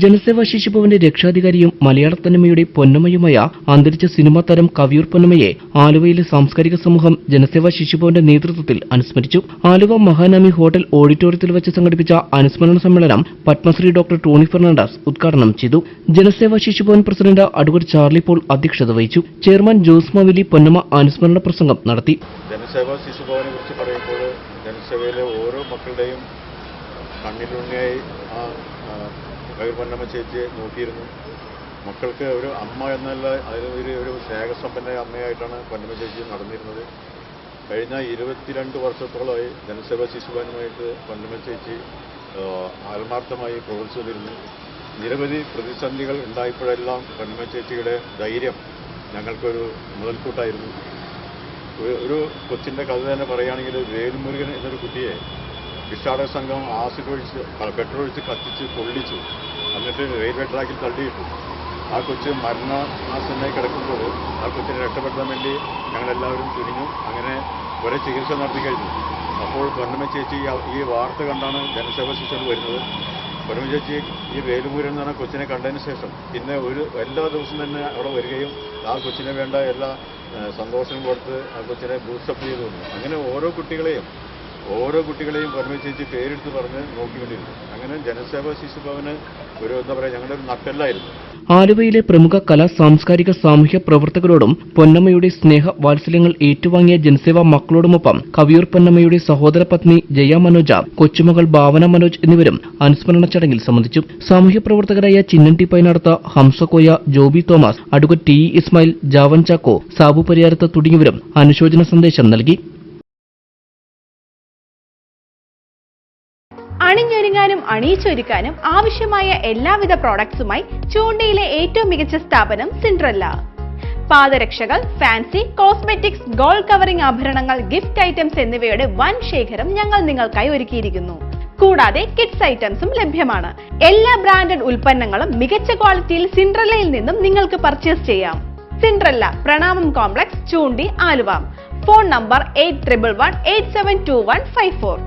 ജനസേവാ ശിശുഭവന്റെ രക്ഷാധികാരിയും മലയാള തനിമയുടെ പൊന്നമയുമായ അന്തരിച്ച സിനിമാ താരം കവിയൂർ പൊന്നമയെ ആലുവയിലെ സാംസ്കാരിക സമൂഹം ജനസേവാ ശിശുഭവന്റെ നേതൃത്വത്തിൽ അനുസ്മരിച്ചു. ആലുവ മഹാനാമി ഹോട്ടൽ ഓഡിറ്റോറിയത്തിൽ വെച്ച് സംഘടിപ്പിച്ച അനുസ്മരണ സമ്മേളനം പത്മശ്രീ ഡോക്ടർ ടോണി ഫെർണാണ്ടസ് ഉദ്ഘാടനം ചെയ്തു. Janaseva Shishubhavan president advocate Charlie Paul അധ്യക്ഷത വഹിച്ചു. ചെയർമാൻ ജോസ് മാവിലി പൊന്നമ അനുസ്മരണ പ്രസംഗം നടത്തി. ജനസേവ പറയുമ്പോൾ ജനസേവയിലെ ഓരോ മക്കളുടെയും കണ്ണിലുണ്ണിയായി ആ ആ, പൊന്നമ്മ ചേച്ചിയെ നോക്കിയിരുന്നു. മക്കൾക്ക് ഒരു അമ്മ എന്നല്ല അതിന് ഒരു സ്നേഹസമ്പന്ന അമ്മയായിട്ടാണ് പൊന്നമ്മ ചേച്ചി നടന്നിരുന്നത്. കഴിഞ്ഞ ഇരുപത്തിരണ്ട് വർഷത്തോളമായി ജനസേവ ശിശുഭവനുമായിട്ട് പൊന്നമ്മ ചേച്ചി ആത്മാർത്ഥമായി പ്രവർത്തിച്ചിരുന്നു നിരവധി പ്രതിസന്ധികൾ ഉണ്ടായപ്പോഴെല്ലാം പൊന്നമ്മ ചേച്ചിയുടെ ധൈര്യം ഞങ്ങൾക്കൊരു മുതൽക്കൂട്ടായിരുന്നു. ഒരു കൊച്ചിന്റെ കഥ തന്നെ പറയുകയാണെങ്കിൽ വേലുമുരുകൻ എന്നൊരു കുട്ടിയെ ഭിക്ഷാടക സംഘം ആസിഡ് ഒഴിച്ച് പെട്രോൾ ഒഴിച്ച് കത്തിച്ച് പൊള്ളിച്ചു. എന്നിട്ട് റെയിൽവേ ട്രാക്കിൽ തള്ളിയിട്ടു. ആ കൊച്ച് മരണാസന്നായി കിടക്കുമ്പോൾ ആ കൊച്ചിനെ രക്ഷപ്പെടുത്താൻ വേണ്ടി ഞങ്ങളെല്ലാവരും തുനിഞ്ഞു അങ്ങനെ ഒരേ ചികിത്സ നടത്തി കഴിഞ്ഞു. അപ്പോൾ പൊന്നമ്മ ചേച്ചി ഈ- വാർത്ത കണ്ടാണ് ജനസേവ ശിശുവിൽ വരുന്നത്. പൊന്നമ്മ ചേച്ചി ഈ വേലുമൂരൻ എന്ന് പറഞ്ഞ കൊച്ചിനെ കണ്ടതിന് ശേഷം പിന്നെ ഒരു എല്ലാ ദിവസവും തന്നെ അവിടെ വരികയും ആ കൊച്ചിനെ വേണ്ട എല്ലാ സന്തോഷം കൊടുത്ത് ആ കൊച്ചിനെ ബൂസ്റ്റപ്പ് ചെയ്തു. അങ്ങനെ ഓരോ കുട്ടികളെയും ഓരോ കുട്ടികളെയും ഓർമ്മിച്ചേച്ച് ചേച്ചി പേരെടുത്ത് പറഞ്ഞ് നോക്കിക്കൊണ്ടിരുന്നു. അങ്ങനെ ജനസേവ ശിശുഭവന് ഒരു എന്താ പറയുക ഞങ്ങളുടെ ഒരു നട്ടെല്ലായിരുന്നു. ആലുവയിലെ പ്രമുഖ കലാ സാംസ്കാരിക സാമൂഹ്യ പ്രവർത്തകരോടും പൊന്നമ്മയുടെ സ്നേഹ വാത്സല്യങ്ങൾ ഏറ്റുവാങ്ങിയ ജനസേവാ മക്കളോടുമൊപ്പം കവിയൂർ പൊന്നമ്മയുടെ സഹോദര പത്നി ജയ മനോജ കൊച്ചുമകൾ ഭാവന മനോജ് എന്നിവരും അനുസ്മരണ ചടങ്ങിൽ സംബന്ധിച്ചു. സാമൂഹ്യ പ്രവർത്തകരായ ചിന്നൻടി പൈനടത്ത ഹംസക്കോയ ജോബി തോമസ് അടുക്ക ടി ഇസ്മായിൽ ജാവൻ ചാക്കോ സാബു പരിയാരത്ത് തുടങ്ങിയവരും അനുശോചന സന്ദേശം നൽകി. അണിഞ്ഞൊരുങ്ങാനും അണിയിച്ചൊരുക്കാനും ആവശ്യമായ എല്ലാവിധ പ്രോഡക്ട്സുമായി ചൂണ്ടയിലെ ഏറ്റവും മികച്ച സ്ഥാപനം സിൻഡ്രല്ല പാദരക്ഷകൾ ഫാൻസി കോസ്മെറ്റിക്സ് ഗോൾഡ് കവറിംഗ് ആഭരണങ്ങൾ ഗിഫ്റ്റ് ഐറ്റംസ് എന്നിവയുടെ വൻ ശേഖരം ഞങ്ങൾ നിങ്ങൾക്കായി ഒരുക്കിയിരിക്കുന്നു. കൂടാതെ കിഡ്സ് ഐറ്റംസും ലഭ്യമാണ്. എല്ലാ ബ്രാൻഡഡ് ഉൽപ്പന്നങ്ങളും മികച്ച ക്വാളിറ്റിയിൽ സിൻഡ്രല്ലയിൽ നിന്നും നിങ്ങൾക്ക് പർച്ചേസ് ചെയ്യാം. Cinderella Pranamam complex Choondi Aluva. Phone number eight triple one eight seven two one five four